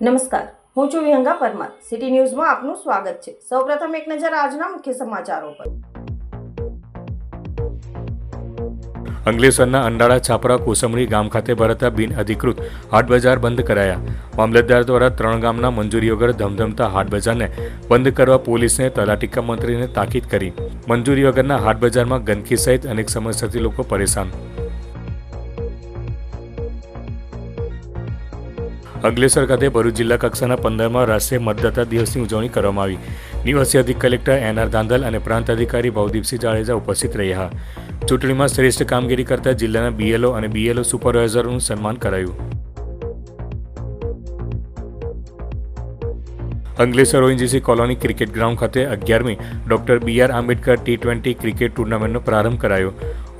નમસ્કાર. હું છું વિહંગા પરમાર. સિટી ન્યૂઝમાં આપનું સ્વાગત છે. સૌપ્રથમ એક નજર આજના મુખ્ય સમાચારો પર. અંગલેસરના અંડાળા છાપરા કોસમણી ગામ ખાતે ભરાતા બિન અધિકૃત હાટ બજાર બંધ કરાયા. મામલતદાર દ્વારા ત્રણ ગામના મંજૂરી વગર ધમધમતા હાટ બજારને બંધ કરવા પોલીસને તલાટીકા મંત્રીને તાકીદ કરી. મંજૂરી વગરના હાટ બજારમાં ગંદકી સહિત અનેક સમસ્યાથી લોકો પરેશાન. અંકલેશ્વર ખાતે ભરૂચ જિલ્લા કક્ષાના પંદરમાં રાષ્ટ્રીય મતદાતા દિવસની ઉજવણી કરવામાં આવી. નિવાસી અધિક કલેક્ટર એન આર ધાંધલ અને પ્રાંત અધિકારી ભવદીપસિંહ જાડેજા ઉપસ્થિત રહ્યા. ચૂંટણીમાં શ્રેષ્ઠ કામગીરી કરતા જિલ્લાના બીએલઓ અને બીએલઓ સુપરવાઇઝરનું સન્માન કરાયું. Ankleshwar ONGC colony cricket ground ખાતે અગિયારમી doctor B R Ambedkar T twenty cricket ટુર્નામેન્ટનો પ્રારંભ કરાયો.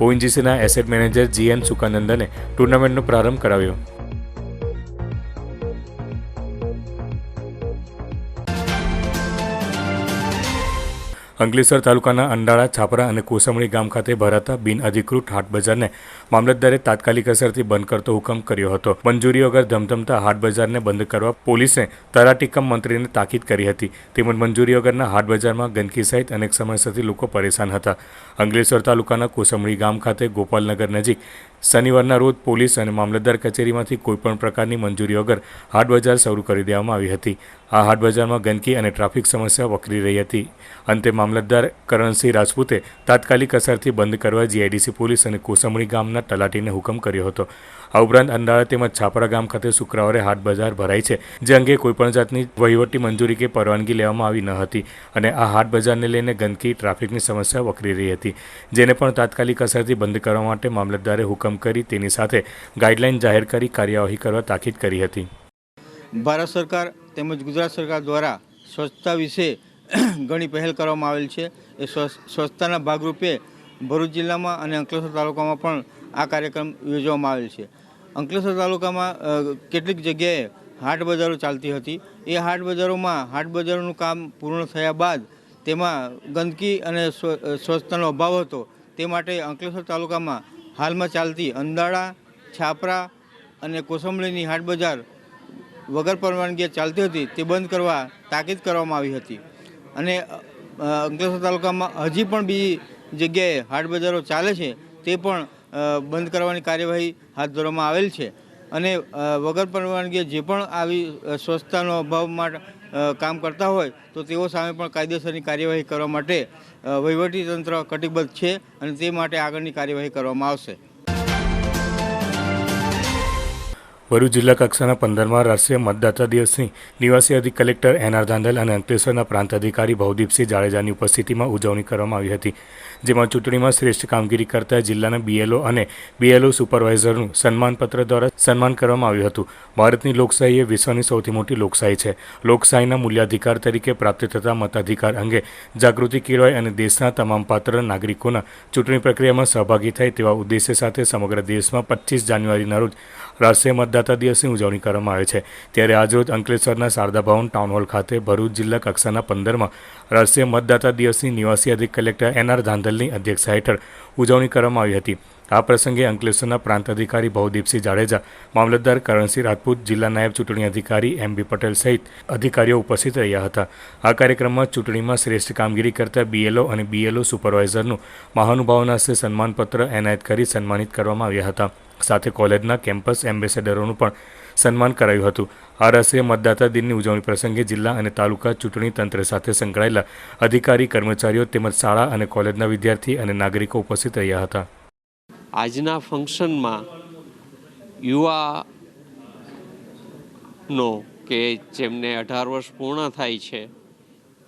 ઓએનજીસીના એસેટ મેનેજર જી એન સુકાનંદને ટુર્નામેન્ટનો પ્રારંભ કરાવ્યો. અંકલેશ્વર તાલુકાના અંડાળા છાપરા અને કોસમણી ગામ ખાતે ભરાતા બિન અધિકૃત હાટ બજારને મામલતદારે તાત્કાલિક અસરથી બંધ કરતો હુકમ કર્યો હતો. મંજૂરી વગર ધમધમતા હાટ બજારને બંધ કરવા પોલીસે તરાટીકમ મંત્રીને તાકીદ કરી હતી. તેમજ મંજૂરી વગરના હાટ બજારમાં ગંદકી સહિત અનેક સમસ્યાથી લોકો પરેશાન હતા. અંગલેશ્વર તાલુકાના કોસમણી ગામ ખાતે ગોપાલનગર નજીક શનિવારના રોજ પોલીસ અને મામલતદાર કચેરીમાંથી કોઈપણ પ્રકારની મંજૂરી વગર હાટ બજાર શરૂ કરી દેવામાં આવી હતી. આ હાટ બજારમાં ગંદકી અને ટ્રાફિક સમસ્યા વકરી રહી હતી. અંતે મામલતદાર કરણસિંહ રાજપૂતે તાત્કાલિક અસરથી બંધ કરવા જીઆઈડીસી પોલીસ અને કોસમણી ગામના તલાટીને હુકમ કર્યો હતો. આ ઉપરાંત અંદાળા તેમજ છાપરા ગામ ખાતે શુક્રવારે હાટ બજાર ભરાઈ છે, જે અંગે કોઈપણ જાતની વહીવટી મંજૂરી કે પરવાનગી લેવામાં આવી ન હતી અને આ હાટ બજારને લઈને ગંદકી, ટ્રાફિકની સમસ્યા વકરી રહી હતી. જેને પણ તાત્કાલિક અસરથી બંધ કરવા માટે મામલતદારે હુકમ કરી તેની સાથે ગાઈડલાઇન જાહેર કરી કાર્યવાહી કરવા તાકીદ કરી હતી. ભારત સરકાર તેમજ ગુજરાત સરકાર દ્વારા સ્વચ્છતા વિશે ઘણી પહેલ કરવામાં આવેલ છે. એ સ્વચ્છતાના ભાગરૂપે ભરૂચ જિલ્લામાં અને અંકલેશ્વર તાલુકામાં પણ આ કાર્યક્રમ યોજવામાં આવેલ છે. અંકલેશ્વર તાલુકામાં કેટલીક જગ્યાએ હાટ બજારો ચાલતી હતી. એ હાટ બજારોમાં, હાટ બજારોનું કામ પૂર્ણ થયા બાદ તેમાં ગંદકી અને સ્વ- સ્વચ્છતાનો અભાવ હતો. તે માટે અંકલેશ્વર તાલુકામાં હાલમાં ચાલતી અંદાળા, છાપરા અને કોસંબળીની હાટ બજાર વગર પરવાનગી ચાલતી હતી, તે બંધ કરવા તાકીદ કરવામાં આવી હતી. અને અંકલેશ્વર તાલુકામાં હજી પણ બીજી જગ્યાએ હાટ બજારો ચાલે છે, તે પણ બંધ કરવાની કાર્યવાહી હાથ ધરવામાં આવેલ છે. અને વગર પરવાનગી જે પણ આવી સ્વચ્છતાનો અભાવ માટે કામ કરતા હોય, તો તેઓ સામે પણ કાયદેસરની કાર્યવાહી કરવા માટે વહીવટીતંત્ર કટિબદ્ધ છે અને તે માટે આગળની કાર્યવાહી કરવામાં આવશે. ભરૂચ જિલ્લા કક્ષાના પંદરમાં રાષ્ટ્રીય મતદાતા દિવસની નિવાસી અધિક કલેક્ટર એન આર ધાંધલ અને અંકલેશ્વરના પ્રાંત અધિકારી ભવદીપસિંહ જાડેજાની ઉપસ્થિતિમાં ઉજવણી કરવામાં આવી હતી, જેમાં ચૂંટણીમાં શ્રેષ્ઠ કામગીરી કરતા જિલ્લાના બીએલઓ અને બીએલઓ સુપરવાઇઝરનું સન્માનપત્ર દ્વારા સન્માન કરવામાં આવ્યું હતું. ભારતની લોકશાહી એ વિશ્વની સૌથી મોટી લોકશાહી છે. લોકશાહીના મૂલ્યાધિકાર તરીકે પ્રાપ્ત થતા મતાધિકાર અંગે જાગૃતિ કેળવાય અને દેશના તમામ પાત્ર નાગરિકોના ચૂંટણી પ્રક્રિયામાં સહભાગી થાય તેવા ઉદ્દેશ્ય સાથે સમગ્ર દેશમાં પચીસ જાન્યુઆરીના રોજ રાષ્ટ્રીય મતદાતા દિવસની ઉજવણી કરવામાં આવે છે. ત્યારે આજરોજ અંકલેશ્વરના શારદા ભવન ટાઉન હોલ ખાતે ભરૂચ જિલ્લા કક્ષાના પંદરમાં રાષ્ટ્રીય મતદાતા દિવસની નિવાસી અધિક કલેક્ટર એન આર ધાંધલની અધ્યક્ષતા હેઠળ ઉજવણી કરવામાં આવી હતી. આ પ્રસંગે અંકલેશ્વરના પ્રાંત અધિકારી ભવદીપસિંહ જાડેજા, મામલતદાર કરણસિંહ રાજપૂત, જિલ્લા નાયબ ચૂંટણી અધિકારી એમ બી પટેલ સહિત અધિકારીઓ ઉપસ્થિત રહ્યા હતા. આ કાર્યક્રમમાં ચૂંટણીમાં શ્રેષ્ઠ કામગીરી કરતા બીએલઓ અને બીએલઓ સુપરવાઇઝરનું મહાનુભાવોના હસ્તે સન્માનપત્ર એનાયત કરી સન્માનિત કરવામાં આવ્યા હતા. સાથે કોલેજના કેમ્પસ એમ્બેસેડરોનું પણ સન્માન કરાયું હતું. આ રાષ્ટ્રીય મતદાતા દિનની ઉજવણી પ્રસંગે જિલ્લા અને તાલુકા ચૂંટણી તંત્ર સાથે સંકળાયેલા અધિકારી, કર્મચારીઓ તેમજ શાળા અને કોલેજના વિદ્યાર્થી અને નાગરિકો ઉપસ્થિત રહ્યા હતા. આજના ફંક્શનમાં યુવાનો કે જેમને અઢાર વર્ષ પૂર્ણ થાય છે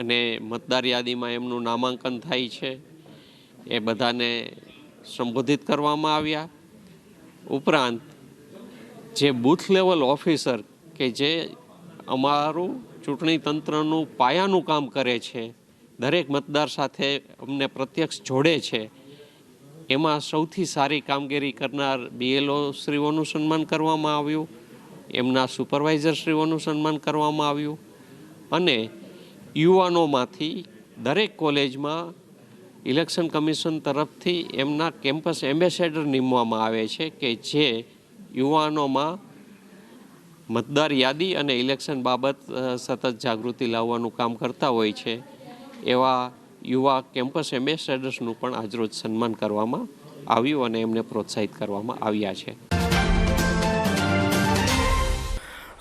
અને મતદાર યાદીમાં એમનું નામાંકન થાય છે, એ બધાને સંબોધિત કરવામાં આવ્યા. ઉપરાંત જે બૂથ લેવલ ઓફિસર કે જે અમારું ચૂંટણી તંત્રનું પાયાનું કામ કરે છે, દરેક મતદાર સાથે અમને પ્રત્યક્ષ જોડે છે, એમાં સૌથી સારી કામગીરી કરનાર બીએલઓ શ્રીઓનું સન્માન કરવામાં આવ્યું, એમના સુપરવાઇઝર શ્રીઓનું સન્માન કરવામાં આવ્યું અને યુવાનોમાંથી દરેક કોલેજમાં ઇલેક્શન કમિશન તરફથી એમના કેમ્પસ એમ્બેસેડર નીમવામાં આવે છે કે જે યુવાનોમાં મતદાર યાદી અને ઇલેક્શન બાબત સતત જાગૃતિ લાવવાનું કામ કરતા હોય છે, એવા યુવા કેમ્પસ એમ્બેસેડર્સનું પણ આજરોજ સન્માન કરવામાં આવ્યું અને એમને પ્રોત્સાહિત કરવામાં આવ્યા છે.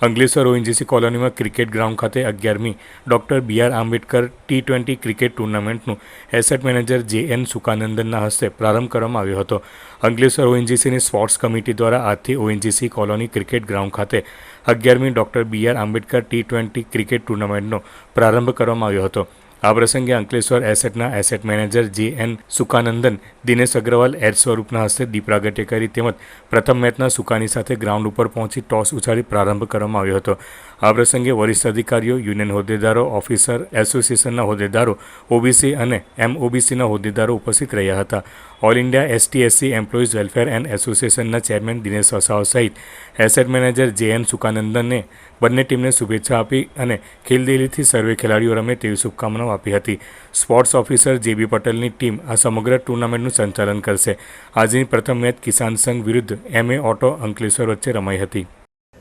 અંકલેશ્વર ઓએનજીસી કોલોનીમાં ક્રિકેટ ગ્રાઉન્ડ ખાતે અગિયારમી doctor B R Ambedkar T twenty cricket ટુર્નામેન્ટનું asset manager જે એન સુકાનંદનના હસ્તે પ્રારંભ કરવામાં આવ્યો હતો. અંગલેસર ઓએનજીસીની સ્પોર્ટ્સ કમિટી દ્વારા આજથી ઓએનજીસી કોલોની ક્રિકેટ ગ્રાઉન્ડ ખાતે અગિયારમી doctor B R Ambedkar T twenty cricket ટુર્નામેન્ટનો પ્રારંભ કરવામાં આવ્યો હતો. આ પ્રસંગે Ankleshwar એસેટના asset manager J N Sukanandan, Dinesh Agrawal add સ્વરૂપના હસ્તે દીપરાગટે કરી તેમજ પ્રથમ મેચના સુકાની સાથે ગ્રાઉન્ડ ઉપર પહોંચી ટોસ ઉછાળી પ્રારંભ કરવામાં આવ્યો હતો. આ પ્રસંગે વરિષ્ઠ અધિકારીઓ, યુનિયન હોદ્દેદારો, ઓફિસર એસોસિએશનના હોદ્દેદારો, ઓબીસી અને એમઓબીસીના હોદ્દેદારો ઉપસ્થિત રહ્યા હતા. All India ST SC employees welfare and એસોસિએશનના ચેરમેન દિનેશ વસાવ સહિત એસેટ મેનેજર જે એન સુકાનંદનને બંને ટીમને શુભેચ્છા આપી અને ખેલદિલીથી સર્વે ખેલાડીઓ રમે તેવી શુભકામનાઓ આપી હતી સ્પોર્ટ્સ ઓફિસર જેબી પટેલની ટીમ આ સમગ્ર ટુર્નામેન્ટનું સંચાલન કરશે આજની પ્રથમ મેચ કિસાન સંઘ વિરુદ્ધ એમએ ઓટો અંકલેશ્વર વચ્ચે રમાઈ હતી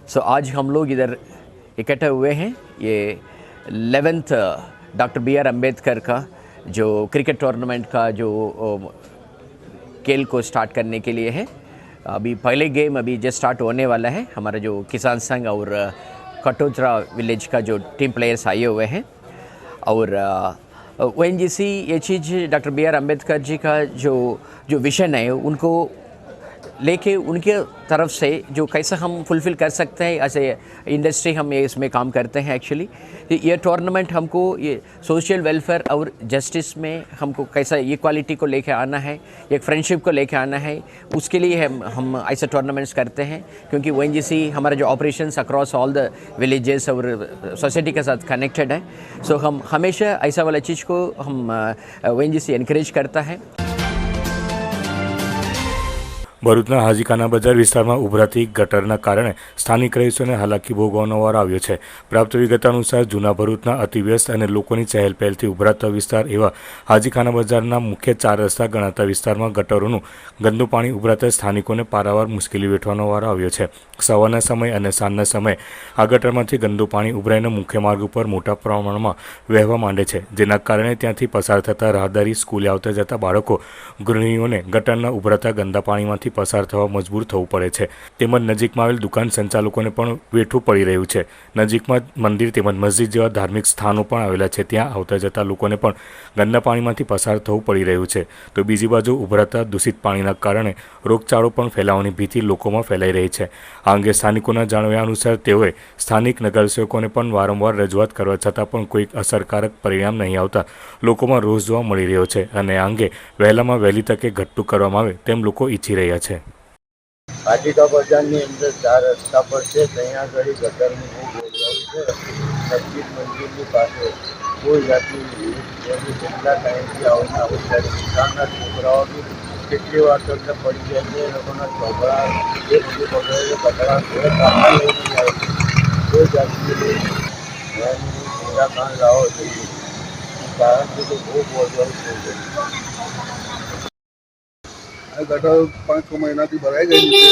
सो आज हम लोग इधर इकट्ठे हुए हैं ये eleventh doctor B R Ambedkar का जो क्रिकेट टूर्नामेंट का जो अ, खेल को स्टार्ट करने के लिए है अभी पहले गेम अभी जस्ट स्टार्ट होने वाला है हमारा जो किसान संघ और अ, कटोचरा विलेज का जो टीम प्लेयर्स आए हुए हैं और ओ एन जी सी ये चीज़ doctor B R Ambedkar ji का जो जो विजन है उनको लेके उनके तरफ़ से जो कैसे हम फुलफ़िल कर सकते हैं, ऐसे इंडस्ट्री हम इसमें काम करते हैं एक्चुअली ये टूर्नामेंट हमको ये सोशल वेलफेयर और जस्टिस में हमको कैसा इक्वालिटी को लेके आना है, एक फ्रेंडशिप को लेके आना है, उसके लिए हम हम ऐसे टूर्नामेंट्स करते हैं। क्योंकि ओ हमारा जो operation across all the villages और सोसाइटी के साथ कनेक्टेड है। सो हम हमेशा ऐसा वाला चीज़ को हम ओ एनकरेज करता है। ભરૂચના હાજીખાના બજાર વિસ્તારમાં ઉભરાતી ગટરના કારણે સ્થાનિક રહીશોને હાલાકી ભોગવવાનો વાર આવ્યો છે. પ્રાપ્ત વિગત અનુસાર જૂના ભરૂચના અતિવ્યસ્ત અને લોકોની ચહેલ પહેલથી ઉભરાતા વિસ્તાર એવા હાજીખાના બજારના મુખ્ય ચાર રસ્તા ગણાતા વિસ્તારમાં ગટરોનું ગંદુ પાણી ઉભરાતા સ્થાનિકોને પારાવાર મુશ્કેલી વેઠવાનો વાર આવ્યો છે. સવારના સમય અને સાંજના સમયે આ ગટરમાંથી ગંદુ પાણી ઉભરાઈને મુખ્ય માર્ગ ઉપર મોટા પ્રમાણમાં વહેવા માંડે છે, જેના કારણે ત્યાંથી પસાર થતા રાહદારી સ્કૂલે આવતા જતા બાળકો, ગૃહિણીઓને ગટરના ઉભરાતા ગંદા પાણીમાંથી પસાર થવા મજબૂર થવું પડે છે. તેમજ નજીકમાં આવેલ દુકાન સંચાલકોને પણ વેઠવું પડી રહ્યું છે. નજીકમાં મંદિર તેમજ મસ્જિદ જેવા ધાર્મિક સ્થાનો પણ આવેલા છે. ત્યાં આવતા જતા લોકોને પણ ગંદા પાણીમાંથી પસાર થવું પડી રહ્યું છે. તો બીજી બાજુ ઉભરાતા દૂષિત પાણીના કારણે રોગચાળો પણ ફેલાવાની ભીતિ લોકોમાં ફેલાઈ રહી છે. આ અંગે સ્થાનિકોના જાણવ્યા અનુસાર તેઓએ સ્થાનિક નગરસેવકોને પણ વારંવાર રજૂઆત કરવા છતાં પણ કોઈ અસરકારક પરિણામ નહીં આવતા લોકોમાં રોષ જોવા મળી રહ્યો છે. અને આ અંગે વહેલામાં વહેલી તકે ઘટતું કરવામાં આવે તેમ લોકો ઈચ્છી રહ્યા છે. પાટિકા બજારની અંદર રસ્તા પર છે, ત્યાં આગળ છે પાસે કોઈ જાતની આવતા હોય. દુકાનના છોકરાઓ કેટલી વાર તો પડી જાય છે, એ લોકોના ચોપડા એ બધું કોઈ જાતની કારણ કે બહુ પ્રોબ્લેમ થઈ ગટર પાંચ છ મહિનાથી ભરાઈ ગયેલી છે.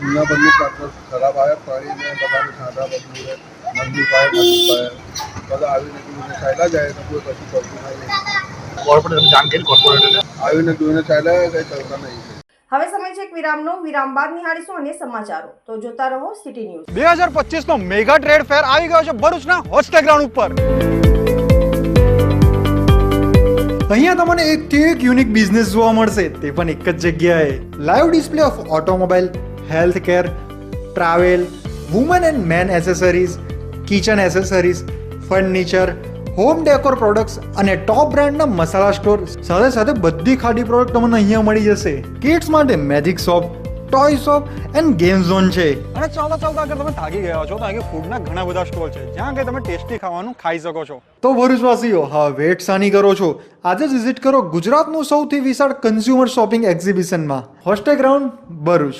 દુનિયાભરનું પાત્ર ખરાબ આવે પાણીને બધાને છાંટા બધું રહે મંદિર પાસે બધા આવીને જોઈને ચાલ્યા જાય તો કોઈ કશું કરતું નહીં. કોર્પોરેટ જાણ કરી કોર્પોરેટરને? આવીને જોઈને ચાલ્યા કંઈ કરતા નહીં. હવે સમય છે એક વિરામનો. વિરામ બાદ નિહાળીશું અને સમાચારો. તો જોતા રહો સિટી ન્યૂઝ. બે હજાર પચીસનો મેગા ટ્રેડ ફેર આવી ગયો છે ભરૂચના હોસ્ટેલ ગ્રાઉન્ડ ઉપર. અહીંયા તમને એકથી એક યુનિક બિઝનેસ જોવા મળશે. તે પણ એક જ જગ્યાએ. Live display of automobile health care travel woman and man accessories kitchen accessories furniture home decor products અને ટોપ બ્રાન્ડના મસાલા સ્ટોર સાથે સાથે બધી ખાડી પ્રોડક્ટ તમને અહીંયા મળી જશે. કિડ્સ માટે magic shop toy shop and game zone છે. અને ચાલતા ચાલતા અગર તમે થાકી ગયા છો. તો અહીંયા ફૂડના ઘણા બધા સ્ટોલ છે. જ્યાં કે તમે ટેસ્ટી ખાવાનું ખાઈ શકો છો. તો ભરૂચવાસીઓ હા વેટ સાની કરો છો. આજે જ વિઝિટ કરો ગુજરાતનું સૌથી વિશાળ કન્ઝ્યુમર શોપિંગ એક્ઝિબિશનમાં હોસ્ટેલ ગ્રાઉન્ડ ભરૂચ.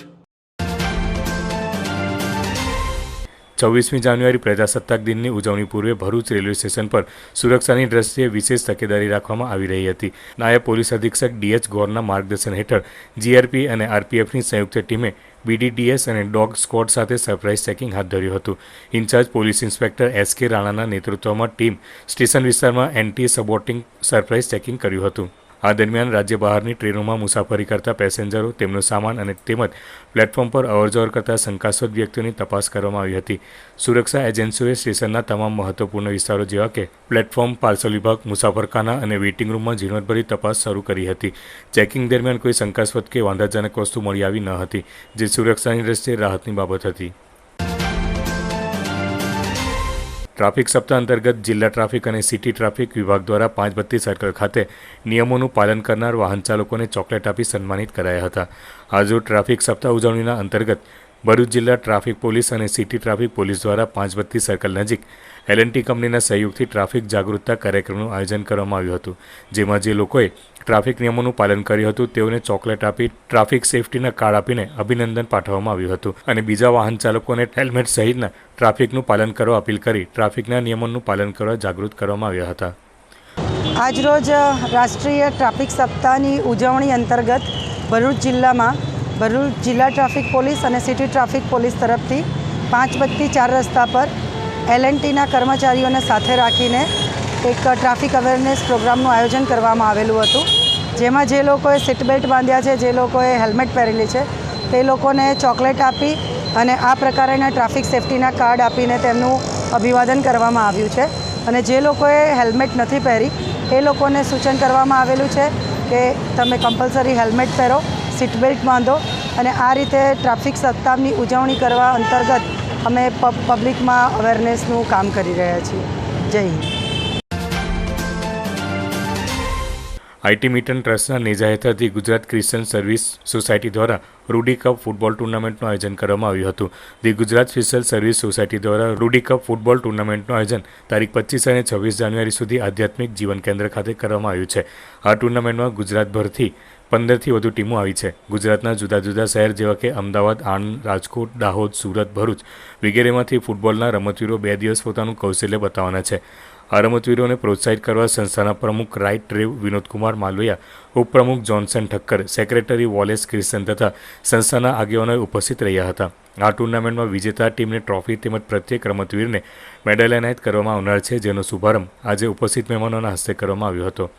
છવ્વીસમી જાન્યુઆરી પ્રજાસત્તાક દિનની ઉજવણી પૂર્વે ભરૂચ રેલવે સ્ટેશન પર સુરક્ષાની દ્રષ્ટિએ વિશેષ તકેદારી રાખવામાં આવી રહી હતી. નાયબ પોલીસ અધિક્ષક ડીએચ ગોરના માર્ગદર્શન હેઠળ જીઆરપી અને આરપીએફની સંયુક્ત ટીમે બીડીડીએસ અને ડોગ સ્કોડ સાથે સરપ્રાઇઝ ચેકિંગ હાથ ધર્યું હતું. In charge police inspector S K રાણાના નેતૃત્વમાં ટીમ સ્ટેશન વિસ્તારમાં એન્ટી સબોટિંગ સરપ્રાઇઝ ચેકિંગ કર્યું હતું. આ દરમિયાન રાજ્ય બહારની ટ્રેનોમાં મુસાફરી કરતા પેસેન્જરો, તેમનો સામાન અને તેમજ પ્લેટફોર્મ પર અવરજવર કરતા શંકાસ્પદ વ્યક્તિઓની તપાસ કરવામાં આવી હતી. સુરક્ષા એજન્સીઓએ સ્ટેશનના તમામ મહત્વપૂર્ણ વિસ્તારો જેવા કે પ્લેટફોર્મ, પાર્સલ વિભાગ, મુસાફરખાના અને વેઇટિંગ રૂમમાં ઝીણવટભરી તપાસ શરૂ કરી હતી. ચેકિંગ દરમિયાન કોઈ શંકાસ્પદ કે વાંધાજનક વસ્તુ મળી આવી ન હતી, જે સુરક્ષાની દ્રષ્ટિએ રાહતની બાબત હતી. ટ્રાફિક સપ્તાહ અંતર્ગત જિલ્લા ટ્રાફિક અને સિટી ટ્રાફિક વિભાગ દ્વારા પાંચ બત્તી સર્કલ ખાતે નિયમોનું પાલન કરનાર વાહન ચાલકોને ચોકલેટ આપી સન્માનિત કરાયા હતા. આજુ ટ્રાફિક સપ્તાહ ઉજવણીના અંતર્ગત ભરૂચ જિલ્લા ટ્રાફિક પોલીસ અને સિટી ટ્રાફિક પોલીસ દ્વારા પાંચ બત્તી સર્કલ નજીક એલએનટી કંપનીના સહયોગથી ટ્રાફિક જાગૃતતા કાર્યક્રમનું આયોજન કરવામાં આવ્યું હતું, જેમાં જે લોકોએ ટ્રાફિક નિયમોનું પાલન કર્યું હતું, તેઓને ચોકલેટ આપી ટ્રાફિક સેફટીના કાર્ડ આપીને અભિનંદન પાઠવવામાં આવ્યું હતું. અને બીજા વાહન ચાલકોને હેલ્મેટ સહિતના ટ્રાફિકનું પાલન કરવા અપીલ કરી ટ્રાફિકના નિયમોનું પાલન કરવા જાગૃત કરવામાં આવ્યા હતા. આજરોજ રાષ્ટ્રીય ટ્રાફિક સપ્તાહની ઉજવણી અંતર્ગત ભરૂચ જિલ્લામાં ભરૂચ જિલ્લા ટ્રાફિક પોલીસ અને સિટી ટ્રાફિક પોલીસ તરફથી પાંચ બત્તી ચાર રસ્તા પર એલએનટીના કર્મચારીઓને સાથે રાખીને એક ટ્રાફિક અવેરનેસ પ્રોગ્રામનું આયોજન કરવામાં આવેલું હતું. જેમાં જે લોકોએ સીટ બેલ્ટ બાંધ્યા છે, જે લોકોએ હેલ્મેટ પહેરેલી છે, તે લોકોને ચોકલેટ આપી અને આ પ્રકારના ટ્રાફિક સેફટીના કાર્ડ આપીને તેમનું અભિવાદન કરવામાં આવ્યું છે. અને જે લોકોએ હેલ્મેટ નથી પહેરી, એ લોકોને સૂચન કરવામાં આવેલું છે કે તમે કમ્પલસરી હેલ્મેટ પહેરો સીટ બેલ્ટ બાંધો અને આ રીતે ટ્રાફિક સપ્તાહની ઉજવણી કરવા અંતર્ગત અમે પબ પબ્લિકમાં અવેરનેસનું કામ કરી રહ્યા છીએ. જય હિન્દ. આઈટી મિટન ટ્રસ્ટના નેજા હેઠળથી ગુજરાત ક્રિશ્ચન સર્વિસ સોસાયટી દ્વારા રૂડી કપ ફૂટબોલ ટુર્નામેન્ટનું આયોજન કરવામાં આવ્યું હતું. The Gujarat special service society દ્વારા રૂડી કપ ફૂટબોલ ટુર્નામેન્ટનું આયોજન તારીખ પચીસ અને છવ્વીસ જાન્યુઆરી સુધી આધ્યાત્મિક જીવન કેન્દ્ર ખાતે કરવામાં આવ્યું છે. આ ટુર્નામેન્ટમાં ગુજરાતભરથી પંદરથી વધુ ટીમો આવી છે. ગુજરાતના જુદા જુદા શહેર જેવા કે અમદાવાદ, આણંદ, રાજકોટ, દાહોદ, સુરત, ભરૂચ વગેરેમાંથી ફૂટબોલના રમતવીરો બે દિવસ પોતાનું કૌશલ્ય બતાવવાના છે. આ રમતવીરોને પ્રોત્સાહિત કરવા સંસ્થાના પ્રમુખ રાઇટ રેવ વિનોદકુમાર માલવિયા, ઉપપ્રમુખ Johnson Thakkar, secretary Wallace Kristen તથા સંસ્થાના આગેવાનોએ ઉપસ્થિત રહ્યા હતા. આ ટુર્નામેન્ટમાં વિજેતા ટીમને ટ્રોફી તેમજ પ્રત્યેક રમતવીરને મેડલ એનાયત કરવામાં આવનાર છે, જેનો શુભારંભ આજે ઉપસ્થિત મહેમાનોના હસ્તે કરવામાં આવ્યો હતો.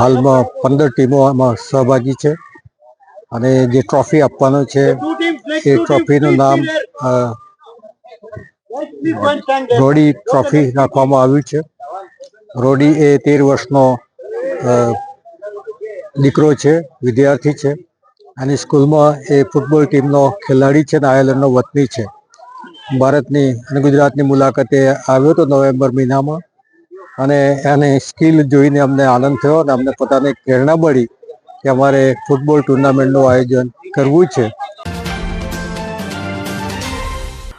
હાલમાં પંદર ટીમો આમાં સહભાગી છે અને જે ટ્રોફી આપવાનો છે, એ ટ્રોફીનું નામ રોડી ટ્રોફી રાખવામાં આવ્યું છે. રોડી એ તેર વર્ષનો દીકરો છે વિદ્યાર્થી છે. અને સ્કૂલમાં એ ફૂટબોલ ટીમનો ખેલાડી છે અને આયર્લેન્ડનો વતની છે. ભારતની અને ગુજરાતની મુલાકાતે આવ્યો હતો નવેમ્બર મહિનામાં. અને એની સ્કિલ જોઈને અમને આનંદ થયો અને અમને પોતાને પ્રેરણા મળી કે અમારે ફૂટબોલ ટુર્નામેન્ટનું આયોજન કરવું છે.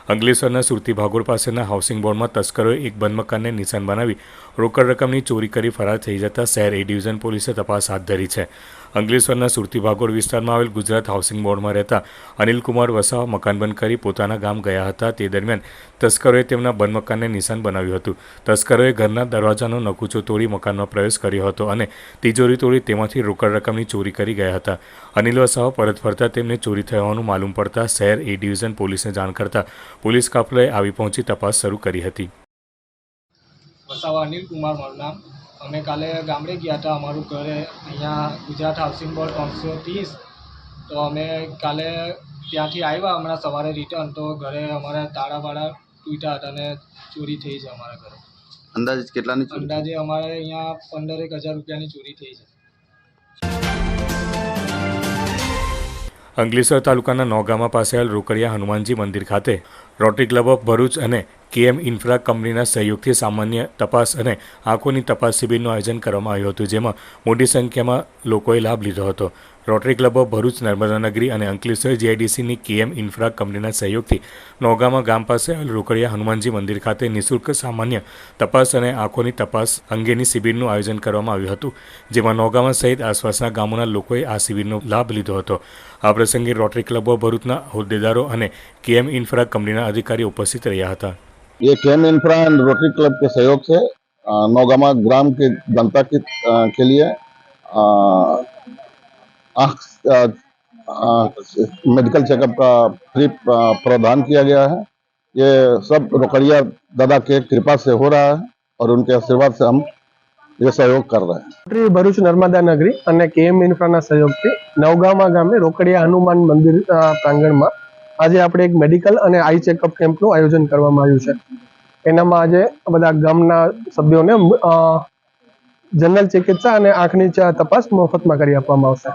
અંકલેશ્વરના સુરતી ભાગોળ પાસેના હાઉસિંગ બોર્ડમાં તસ્કરોએ એક બંધ મકાનને નિશાન બનાવી રોકડ રકમની ચોરી કરી ફરાર થઈ જતા શહેર એ ડિવિઝન પોલીસે તપાસ હાથ ધરી છે. અંકલેશ્વરના સુરતી ભાગોળ વિસ્તારમાં આવેલ ગુજરાત હાઉસિંગ બોર્ડમાં રહેતા અનિલકુમાર વસાવા મકાન બંધ કરી પોતાના ગામ ગયા હતા. તે દરમિયાન તસ્કરોએ તેમના બંધ મકાનને નિશાન બનાવ્યું હતું. તસ્કરોએ ઘરના દરવાજાનો નકુચો તોડી મકાનમાં પ્રવેશ કર્યો હતો અને તિજોરી તોડી તેમાંથી રોકડ રકમની ચોરી કરી ગયા હતા. અનિલ વસાવા પરત ફરતા તેમને ચોરી થવાનું માલુમ પડતા શહેર એ ડિવિઝન પોલીસને જાણ કરતા પોલીસ કાફલાએ આવી પહોંચી તપાસ શરૂ કરી હતી. વસાવા અનિલ કુમાર મારું નામ. અમે કાલે ગામડે ગયા હતા અમારું ઘરે અહીંયા ગુજરાત હાઉસિંગ બોર્ડ ત્રણસો ત્રીસ. તો અમે કાલે ત્યાંથી આવ્યા હમણાં સવારે રિટર્ન તો ઘરે અમારા તાળાવાળા તૂટ્યા હતા અને ચોરી થઈ છે અમારા ઘરે. અંદાજે કેટલાની અંદાજે અમારે અહીંયા પંદરેક હજાર રૂપિયાની ચોરી થઈ છે. અંકલેશ્વર તાલુકાના નોગામા પાસે આવેલ રોકડિયા હનુમાનજી મંદિર ખાતે રોટરી ક્લબ ઓફ ભરૂચ અને કેએમ ઇન્ફ્રા કંપનીના સહયોગથી સામાન્ય તપાસ અને આંખોની તપાસ શિબિરનું આયોજન કરવામાં આવ્યું હતું, જેમાં મોટી સંખ્યામાં લોકોએ લાભ લીધો હતો. Rotary club of Bharuch, Narmada Nagari અને અંકલેશ્વર જીઆઈડીસીની કેએમ ઇન્ફ્રા કંપનીના સહયોગથી નોગામાં ગામ પાસે રોકડિયા હનુમાનજી મંદિર ખાતે નિઃશુલ્ક સામાન્ય તપાસ અને આંખોની તપાસ અંગેની શિબિરનું આયોજન કરવામાં આવ્યું હતું, જેમાં નોગામાં સહિત આસપાસના ગામોના લોકોએ આ શિબિરનો લાભ લીધો હતો. આ પ્રસંગે રોટરી ક્લબ ઓફ ભરૂચના હોદ્દેદારો અને કેએમ ઇન્ફ્રા કંપનીના અધિકારીઓ ઉપસ્થિત રહ્યા હતા. ये Chem Infra and Rotary Club के सहयोग से अ, नौगामा ग्राम के जनता के, अ, के लिए अ, आँख अ, मेडिकल चेकअप का फ्री प्रावधान किया गया है ये सब रोकड़िया दादा के कृपा से हो रहा है और उनके आशीर्वाद से हम ये सहयोग कर रहे हैं શ્રી ભરૂચ નર્મદા નગરી અને કેએમ ઇન્ફ્રાના સહયોગથી નવગામા ગામે રોકડિયા હનુમાન મંદિર અ, પ્રાંગણમાં આજે આપણે એક મેડિકલ અને આઈ ચેકઅપ કેમ્પનું આયોજન કરવામાં આવ્યું છે. એનામાં આજે બધા ગામના સભ્યોને જનરલ ચિકિત્સા અને આંખની તપાસ મફતમાં કરી આપવામાં આવશે.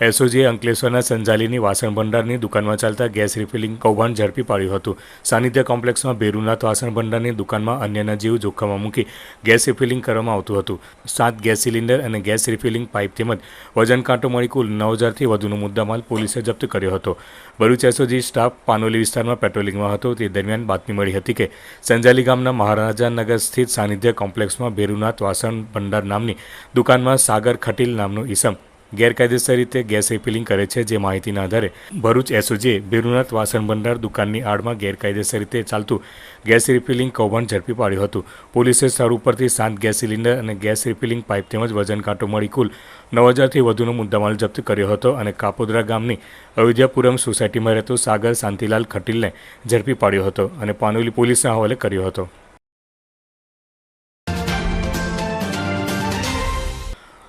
એસઓજીએ અંકલેશ્વરના સંજાલીની વાસણ ભંડારની દુકાનમાં ચાલતા ગેસ રિફિલિંગ કૌભાંડ ઝડપી પાડ્યું હતું. સાનિધ્ય કોમ્પ્લેક્સમાં ભેરુનાથ વાસણ ભંડારની દુકાનમાં અન્યના જીવ જોખમમાં મૂકી ગેસ રિફિલિંગ કરવામાં આવતું હતું. સાત ગેસ સિલિન્ડર અને ગેસ રિફિલિંગ પાઇપ તેમજ વજન કાંટો મળી કુલ નવ હજારથી વધુનો મુદ્દામાલ પોલીસે જપ્ત કર્યો હતો. ભરૂચ એસઓજી સ્ટાફ પાનોલી વિસ્તારમાં પેટ્રોલિંગમાં હતો. તે દરમિયાન બાતમી મળી હતી કે સંજાલી ગામના મહારાજાનગર સ્થિત સાનિધ્ય કોમ્પ્લેક્સમાં ભેરુનાથ વાસણ ભંડાર નામની દુકાનમાં સાગર ખટીલ નામનો ઈસમ ગેરકાયદેસર રીતે ગેસ રિફિલિંગ કરે છે જે માહિતીના આધારે ભરૂચ એસઓજીએ બેરુનાથ વાસણ ભંડાર દુકાનની આડમાં ગેરકાયદેસર રીતે ચાલતું ગેસ રિફિલિંગ કૌભાંડ ઝડપી પાડ્યું હતું. પોલીસે સ્થળ ઉપરથી સાત ગેસ સિલિન્ડર અને ગેસ રિફિલિંગ પાઇપ તેમજ વજન કાંટો મળી કુલ નવ હજારથી વધુનો મુદ્દામાલ જપ્ત કર્યો હતો અને કાપોદરા ગામની અયોધ્યાપુરમ સોસાયટીમાં રહેતો સાગર શાંતિલાલ ખટીલને ઝડપી પાડ્યો હતો અને પાનોલી પોલીસના હવાલે કર્યો હતો.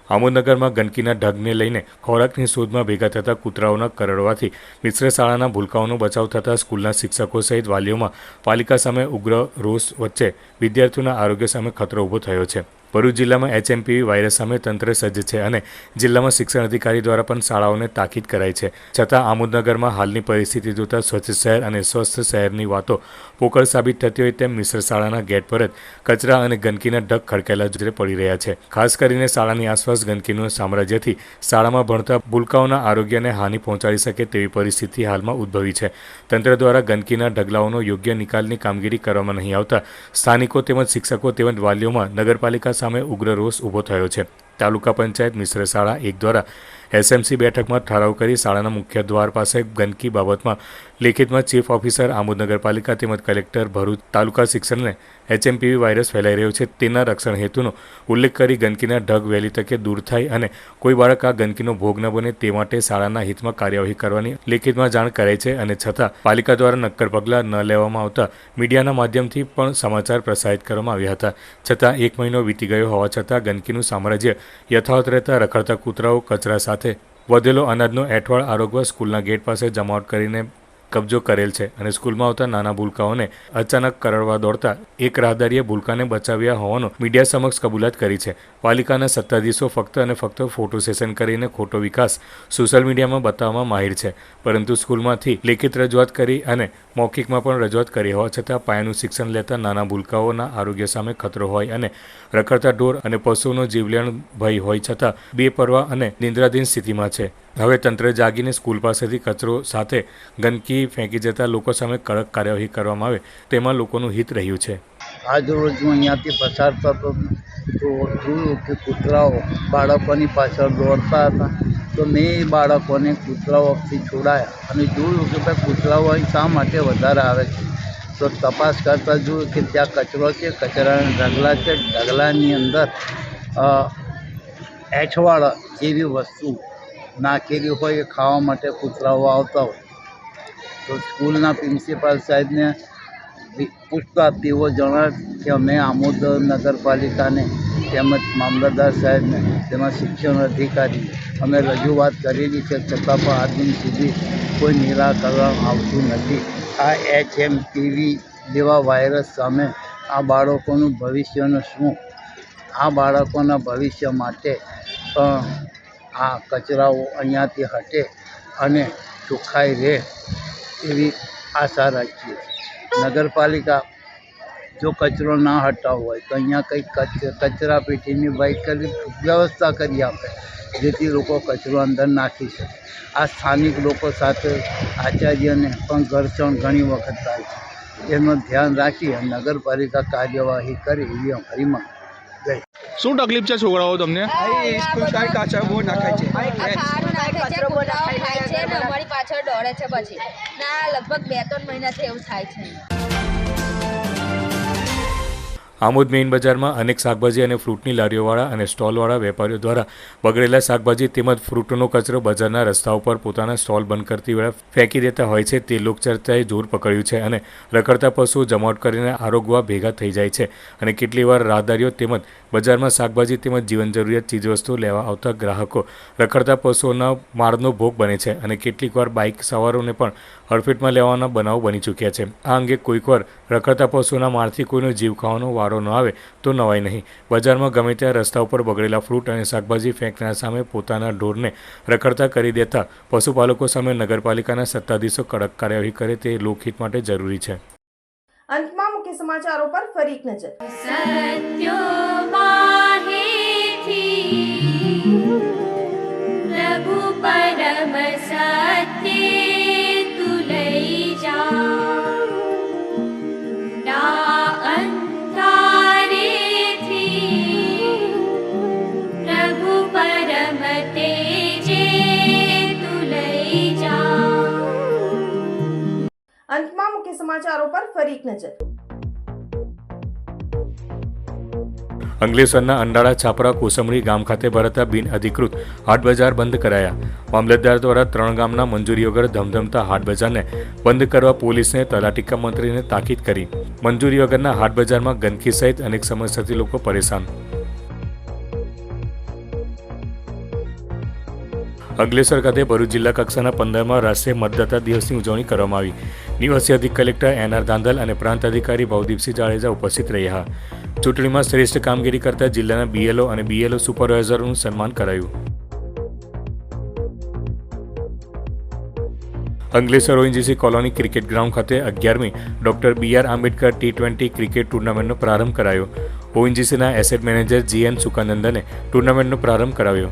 આમોદનગરમાં ગંદકીના ઢગને લઈને ખોરાકની શોધમાં ભેગા થતા કૂતરાઓના કરડવાથી મિશ્ર શાળાના ભૂલકાઓનો બચાવ થતાં સ્કૂલના શિક્ષકો સહિત વાલીઓમાં પાલિકા સામે ઉગ્ર રોષ વચ્ચે વિદ્યાર્થીઓના આરોગ્ય સામે ખતરો ઊભો થયો છે. ભરૂચ જિલ્લામાં એચએમપીવી વાયરસ સામે તંત્ર સજ્જ છે અને જિલ્લામાં શિક્ષણ અધિકારી દ્વારા પણ શાળાઓને તાકીદ કરાઈ છે. છતાં આમોદનગરમાં હાલની પરિસ્થિતિ જોતા સ્વચ્છ શહેર અને સ્વસ્થ શહેરની વાતો પોકળ સાબિત થતી હોય તેમ મિશ્ર શાળાના ગેટ પર જ કચરા અને ગંદકીના ઢગ ખડકેલા જરે પડી રહ્યા છે. ખાસ કરીને શાળાની આસપાસ ગંદકીનું સામ્રાજ્યથી શાળામાં ભણતા ભૂલકાઓના આરોગ્યને હાનિ પહોંચાડી શકે તેવી પરિસ્થિતિ હાલમાં ઉદ્ભવી છે. તંત્ર દ્વારા ગંદકીના ઢગલાઓનો યોગ્ય નિકાલની કામગીરી કરવામાં નહીં આવતા સ્થાનિકો તેમજ શિક્ષકો તેમજ વાલીઓમાં નગરપાલિકા સામે ઉગ્ર રોષ ઊભો થયો છે. તાલુકા પંચાયત મિશ્ર શાળા એક દ્વારા એસએમસી બેઠકમાં ઠરાવ કરી શાળાના મુખ્ય દ્વાર પાસે ગંદકી બાબતમાં લેખિતમાં ચીફ ઓફિસર આમોદ નગરપાલિકા તેમજ કલેક્ટર ભરૂચ તાલુકા શિક્ષણને એચએમપીવી વાયરસ ફેલાઈ રહ્યો છે. તેના રક્ષણ હેતુનો ઉલ્લેખ કરી ગંદકીના ઢગ વહેલી તકે દૂર થાય અને કોઈ બાળક આ ગંદકીનો ભોગ ન બને તે માટે શાળાના હિતમાં કાર્યવાહી કરવાની લેખિતમાં જાણ કરાઈ છે અને છતાં પાલિકા દ્વારા નક્કર પગલાં ન લેવામાં આવતા મીડિયાના માધ્યમથી પણ સમાચાર પ્રસારિત કરવામાં આવ્યા હતા. છતાં એક મહિનો વીતી ગયો હોવા છતાં ગંદકીનું સામ્રાજ્ય યથાવત રહેતા રખડતા કૂતરાઓ, કચરા સાથે વધેલો અનાજનો એઠવાડ આરોગ્ય સ્કૂલના ગેટ પાસે જમાવટ કરીને કબજો કરેલ છે અને સ્કૂલમાં આવતા નાના ભૂલકાઓને અચાનક કરડવા દોડતા એક રાહદારીએ ભૂલકાને બચાવ્યા હોવાનો મીડિયા સમક્ષ કબૂલાત કરી છે. પાલિકાના સત્તાધીશો ફક્ત અને ફક્ત ફોટો સેશન કરીને ખોટો વિકાસ સોશિયલ મીડિયામાં બતાવવામાં માહિર છે. પરંતુ સ્કૂલમાંથી લેખિત રજૂઆત કરી અને મૌખિકમાં પણ રજૂઆત કરી હોવા છતાં પાયાનું શિક્ષણ લેતા નાના ભૂલકાઓના આરોગ્ય સામે ખતરો હોય અને રખડતા ઢોર અને પશુઓનો જીવલેણ ભય હોય છતાં બેપરવા અને નિંદ્રાધીન સ્થિતિમાં છે. હવે તંત્ર જાગીને સ્કૂલ પાસેથી કચરો સાથે ગંદકી ફેંકી જતા લોકો સામે કડક કાર્યવાહી કરવામાં આવે તેમાં લોકોનું હિત રહ્યું છે. આજ રોજ હું અહીંયાથી પસાર થતો તો જોયું કે કૂતરાઓ બાળકોની પાછળ દોડતા હતા. તો મેં બાળકોને કૂતરાઓથી છોડાયા અને જોયું કે ભાઈ કૂતરાઓ અહીં શા માટે વધારે આવે છે? તો તપાસ કરતાં જોયું કે ત્યાં કચરો છે, કચરાના ઢગલા છે, ઢગલાની અંદર એઠવાડ જેવી વસ્તુ નાખેલી હોય એ ખાવા માટે કૂતરાઓ આવતા હોય. તો સ્કૂલના પ્રિન્સિપાલ સાહેબને પૂછતા તેઓ જણાવે કે અમે આમોદ નગરપાલિકાને તેમજ મામલતદાર સાહેબને તેમજ શિક્ષણ અધિકારી અમે રજૂઆત કરેલી છે, છતાં પણ આજ સુધી કોઈ નિરાકરણ આવતું નથી. આ એચ એમ ટીવી જેવા વાયરસ સામે આ બાળકોનું ભવિષ્યનું શું? આ બાળકોના ભવિષ્ય માટે પણ આ કચરાઓ અહીંયાથી હટે અને ચોખ્ખાઈ રહે એવી આશા રાખીએ નગરપાલિકા જો કચરો ના હટાવવો હોય તો અહીંયા કંઈક કચ કચરા પેટીની વૈકલ્પિક વ્યવસ્થા કરી આપે જેથી લોકો કચરો અંદર નાખી શકે. આ સ્થાનિક લોકો સાથે આચાર્યને પણ ઘર્ષણ ઘણી વખત થાય છે. એનું ધ્યાન રાખી નગરપાલિકા કાર્યવાહી કરે એવી અમારી માંગ જય શું તકલીફ છે છોકરાઓ તમને? અમારી પાછળ દોડે છે પછી. ના લગભગ બે ત્રણ મહિનાથી એવું થાય છે. આમોદ મેઇન બજારમાં અનેક શાકભાજી અને ફ્રૂટની લારીઓવાળા અને સ્ટોલવાળા વેપારીઓ દ્વારા બગડેલા શાકભાજી તેમજ ફ્રૂટનો કચરો બજારના રસ્તા ઉપર પોતાના સ્ટોલ બંધ કરતી વેળા ફેંકી દેતા હોય છે. તે લોકચર્ચાએ જોર પકડ્યું છે અને રખડતા પશુઓ જમાવટ કરીને આરોગવા ભેગા થઈ જાય છે અને કેટલી વાર રાહદારીઓ તેમજ બજારમાં શાકભાજી તેમજ જીવન જરૂરિયાત ચીજવસ્તુઓ લેવા આવતા ગ્રાહકો રખડતા પશુઓના મારનો ભોગ બને છે અને કેટલીક વાર બાઇક સવારોને પણ હડફેટમાં લેવાના બનાવ બની ચૂક્યા છે. આ અંગે કોઈકવાર રખડતા પશુના મારથી કોઈનો જીવ ખાવાનો વારો ન આવે તો નવાય નહીં. બજારમાં ગમે ત્યાં રસ્તા ઉપર બગડેલા ફ્રૂટ અને શાકભાજી ફેંકનાર સામે પોતાના ઢોરને રખડતા કરી દેતા પશુપાલકો સામે નગરપાલિકાના સત્તાધીશો કડક કાર્યવાહી કરે તે લોકહિત માટે જરૂરી છે. અંતમાં મુખ્ય સમાચારો પર ફરી એક નજર. મુખ્ય સમાચારો પર ફરી એક નજર. અંકલેશ્વરના અંડાળા છાપરા કોસમડી ગામ ખાતે ભરાતા બિન અધિકૃત હાટ બજાર બંધ કરાયા. મામલતદાર દ્વારા ત્રણ ગામના મંજૂરી વગર ધમધમતા હાટ બજારને બંધ કરવા પોલીસને તલાટીકા મંત્રીને તાકીદ કરી. મંજૂરી વગરના હાટ બજારમાં ગંદકી સહિત અનેક સમસ્યાથી લોકો પરેશાન. અંકલેશ્વર ખાતે ભરૂચ જિલ્લા કક્ષાના પંદરમાં રાષ્ટ્રીય મતદાતા દિવસની ઉજવણી કરવામાં આવી. નિવાસી અધિક કલેક્ટર એન આર ધાંધલ અને પ્રાંત અધિકારી ભવદીપસિંહ જાડેજા ઉપસ્થિત રહ્યા. ચૂંટણીમાં શ્રેષ્ઠ કામગીરી કરતા જિલ્લાના બીએલઓ અને બીએલઓ સુપરવાઇઝરનું સન્માન કરાયું. Ankleshwar ONGC colony cricket ground ખાતે અગિયારમી doctor B R Ambedkar T twenty cricket ટુર્નામેન્ટનો પ્રારંભ કરાયો. ઓએનજીસીના એસેટ મેનેજર જી એન સુકાનંદને ટુર્નામેન્ટનો પ્રારંભ કરાવ્યો.